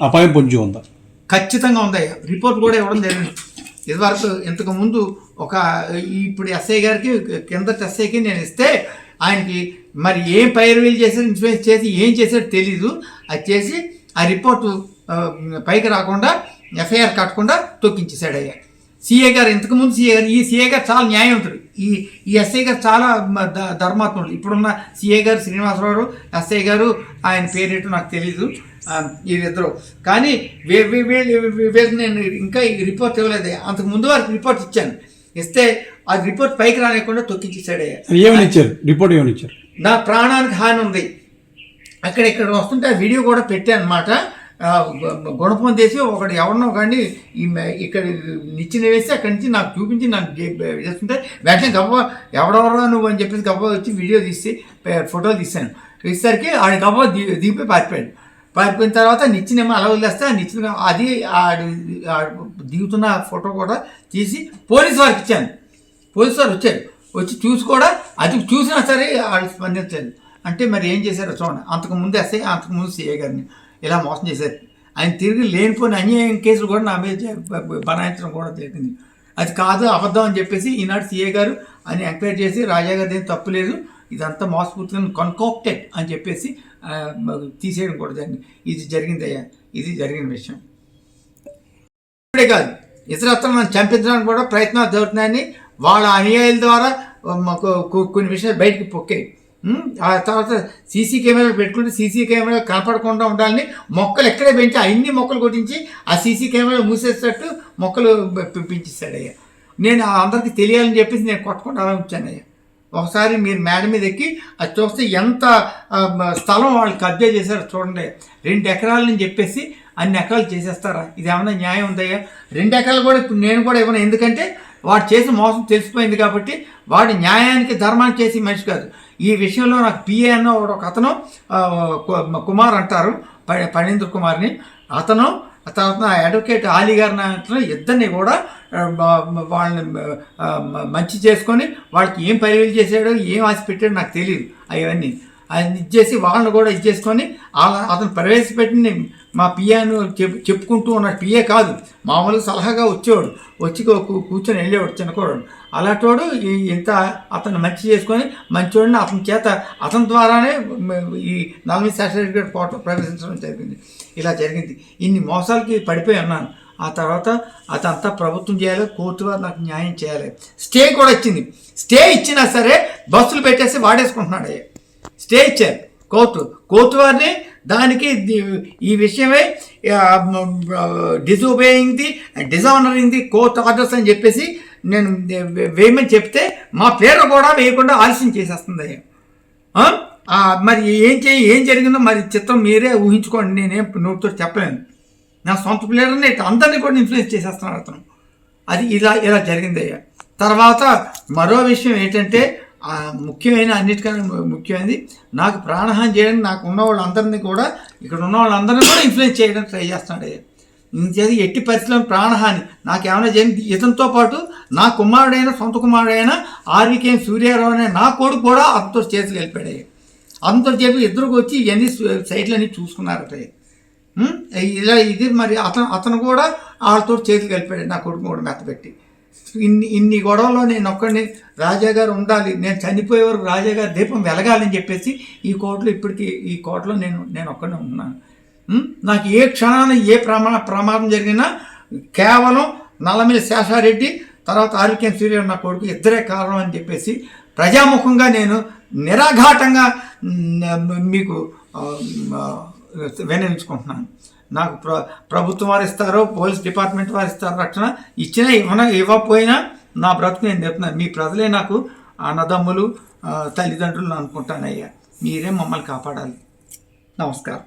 అపాయం పొంచి ఉందా? ఖచ్చితంగా ఉంది. రిపోర్ట్ కూడా ఇవ్వడం జరిగింది. ఇదివరకు ఇంతకు ముందు ఒక ఇప్పుడు ఎస్ఐ గారికి కింద ఎస్ఐకి నేను ఇస్తే ఆయనకి మరి ఏం పైరవీలు చేశారు ఇన్సూరెన్స్ చేసి ఏం చేశారో తెలీదు. అది చేసి ఆ రిపోర్టు పైకి రాకుండా ఎఫ్ఐఆర్ కట్టకుండా తొక్కించేశాడు అయ్యా. సిఏ గారు ఇంతకుముందు సిఏ గారు ఈ సిఏ గారు చాలా న్యాయవంతుడు. ఈ ఈ ఎస్ఐ గారు చాలా ధర్మాత్ముడు. ఇప్పుడున్న సిఏ గారు శ్రీనివాసరావు ఎస్ఐ గారు ఆయన పేరేంటో నాకు తెలీదు. వీరిద్దరు కానీ వీళ్ళు వీళ్ళకి నేను ఇంకా ఈ రిపోర్ట్ ఇవ్వలేదు. అంతకు ముందు వారికి రిపోర్ట్ ఇచ్చాను. ఇస్తే ఆ రిపోర్ట్ పైకి రానికుండా తొక్కించేశాడయ్యా ఏమని ఇచ్చారు? రిపోర్ట్ ఏమని ఇచ్చారు? నా ప్రాణానికి హాని ఉంది. అక్కడ ఇక్కడ వస్తుంటే ఆ వీడియో కూడా పెట్టాను అనమాట గుణపం చేసి ఒకటి ఎవరినో కానీ ఇక్కడ నిచ్చిన వేసి అక్కడి నుంచి నాకు చూపించి నాకు చేస్తుంటే వెంటనే గవ్వ ఎవడెవరో నువ్వు అని చెప్పేసి గవ్వ వచ్చి వీడియో తీసి ఫోటో ఫోటోలు తీశాను. తీసేసరికి ఆడి గవ్వ దిగిపోయి పారిపోయాడు. పారిపోయిన తర్వాత నిచ్చినేమో అలా వదిలేస్తే ఆ నిచ్చిన అది ఆడి ఆడు దిగుతున్న ఫోటో కూడా తీసి పోలీసు వారికి ఇచ్చాను. పోలీసు వారు వచ్చారు. వచ్చి చూసి కూడా అది చూసినా సరే వాళ్ళు స్పందించలేదు. అంటే మరి ఏం చేశారో చూడండి. అంతకు ముందు ఎస్ఐ అంతకు ముందు గారిని. ఇలా మోసం చేశారు. ఆయన తిరిగి లేనిపోయిన అన్యాయం కేసులు కూడా నా మీద బనాయించడం కూడా జరిగింది. అది కాదు అబద్ధం అని చెప్పేసి ఈనాడు సీఏ గారు అని ఎంక్వైరీ చేసి రాజా గారి ఏం తప్పు లేదు ఇదంతా మోసపూర్తిగా కన్కాక్టెడ్ అని చెప్పేసి తీసేయడం కూడా జరిగింది. ఇది జరిగిందయ్యా. ఇది జరిగిన విషయం. ఇప్పుడే కాదు ఇతరత్ర నన్ను చంపించడానికి కూడా ప్రయత్నాలు జరుగుతున్నాయని వాళ్ళ అనుయాయుల ద్వారా మాకు కొన్ని విషయాలు బయటకు పొక్కాయి. ఆ తర్వాత సీసీ కెమెరాలు పెట్టుకుంటే సీసీ కెమెరా కనపడకుండా ఉండాలని మొక్కలు ఎక్కడే పెంచి అన్ని మొక్కలు కొట్టించి ఆ సీసీ కెమెరా మూసేసేటట్టు మొక్కలు పె- అయ్యా నేను అందరికీ తెలియాలని చెప్పేసి నేను కొట్టకుండా అలా ఉంచాను అయ్యా ఒకసారి మీరు మేడ మీద ఎక్కి అది చూస్తే ఎంత స్థలం వాళ్ళు కబ్జా చేశారో చూడండి. రెండు ఎకరాలని చెప్పేసి అన్ని ఎకరాలు చేసేస్తారా? ఇది ఏమైనా న్యాయం ఉందయ్యా? రెండు ఎకరాలు కూడా ఇప్పుడు నేను కూడా ఇవ్వను ఎందుకంటే వాడు చేసిన మోసం తెలిసిపోయింది కాబట్టి వాడు న్యాయానికి ధర్మానికి చేసి మనిషి కాదు. ఈ విషయంలో నాకు పిఏ అన్న ఒక అతను కుమార్ అంటారు ప- పణీంద్ర కుమార్ని. అతను తర్వాత అడ్వకేట్ ఆలీ గారిని అతను ఇద్దరిని కూడా వాళ్ళని మంచి చేసుకొని వాళ్ళకి ఏం పరివేలు చేశాడో ఏం ఆశ పెట్టాడో నాకు తెలియదు అవన్నీ. ఆయన ఇచ్చేసి వాళ్ళని కూడా ఇచ్చేసుకొని అతను ప్రవేశపెట్టిన మా పియాను చెప్పు చెప్పుకుంటూ ఉన్నాడు పిఏ కాదు మామూలుగా సలహాగా వచ్చేవాడు. వచ్చి కూర్చొని వెళ్ళేవాడు చిన్నకోడు అలాంటోడు ఈ ఇంత అతను మంచి చేసుకొని మంచివాడిని అతని చేత అతని ద్వారానే ఈ నలభై సర్టిఫికేట్ పోవటం ప్రవేశించడం జరిగింది. ఇలా జరిగింది. ఇన్ని మోసాలకి పడిపోయి ఉన్నాను. ఆ తర్వాత అదంతా ప్రభుత్వం చేయాలి కోర్టు వారు నాకు న్యాయం చేయాలి. స్టే కూడా ఇచ్చింది. స్టే ఇచ్చినా సరే బస్సులు పెట్టేసి వాడేసుకుంటున్నాడు స్టే ఇచ్చారు. కోర్టు. కోర్టు వారిని దానికి ఈ విషయమే disobeying the dishonouring the court orders అని చెప్పేసి నేను వేయమని చెప్తే మా పేరు కూడా వేయకుండా ఆలస్యం చేసేస్తుంది. మరి ఏం చేయి ఏం జరిగిందో మరి చిత్రం మీరే ఊహించుకోండి నేనేం నోటితో చెప్పలేను. నా సొంత ప్లేయర్ని అందరినీ కూడా ఇన్ఫ్లుయెన్స్ చేసేస్తున్నాడు అతను. అది ఇలా ఇలా జరిగిందయ్యా. తర్వాత మరో విషయం ఏంటంటే ముఖ్యమైన అన్నిటికన్నా ముఖ్యమైనది నాకు ప్రాణహాని చేయడానికి నాకు ఉన్న వాళ్ళందరినీ కూడా ఇక్కడ ఉన్న వాళ్ళందరినీ కూడా ఇన్ఫ్లుయెన్స్ చేయడానికి ట్రై చేస్తున్నాడు. అయ్యా ఇంకేది ఎట్టి పరిస్థితుల్లో ప్రాణహాని. నాకేమైనా చేయండి ఇతనితో పాటు నా కుమారుడైన సొంత కుమారుడైన ఆర్వికేఎం సూర్యారావు అనే నా కొడుకు కూడా అంతో చేతులు వెళ్ళిపోయాయి అయ్యా చెప్పి ఇద్దరికి వచ్చి ఇవన్నీ సైట్లన్నీ చూసుకున్నారట. ఇలా ఇది మరి అతను అతను కూడా వాళ్ళతో చేతులు కలిపాడు నా కొడుకు కూడా మెత్తపెట్టి. ఇన్ని ఇన్ని గొడవల్లో నేను ఒక్కడిని రాజా గారు ఉండాలి. నేను చనిపోయే వరకు రాజా గారు దీపం వెలగాలని చెప్పేసి ఈ కోర్టులో ఇప్పటికీ ఈ కోర్టులో నేను నేను ఒక్కడే ఉన్నాను. నాకు ఏ క్షణాన ఏ ప్రమా ప్రమాదం జరిగినా కేవలం నల్లమిల్లి శేషారెడ్డి తర్వాత ఆరోగ్యం సూర్య నా కొడుకు ఇద్దరే కారణం అని చెప్పేసి ప్రజాముఖంగా నేను నిరాఘాటంగా మీకు ఆ, నాకు ప్ర ప్రభుత్వం వారు ఇస్తారో పోలీస్ డిపార్ట్మెంట్ వారు ఇస్తారు రక్షణ ఇచ్చినా ఇవ్వన ఇవ్వకపోయినా నా బ్రతుకు నేను చెప్తున్నాను మీ ప్రజలే నాకు అన్నదమ్ములు తల్లిదండ్రులు అనుకుంటానయ్యా. మీరే మమ్మల్ని కాపాడాలి. నమస్కారం.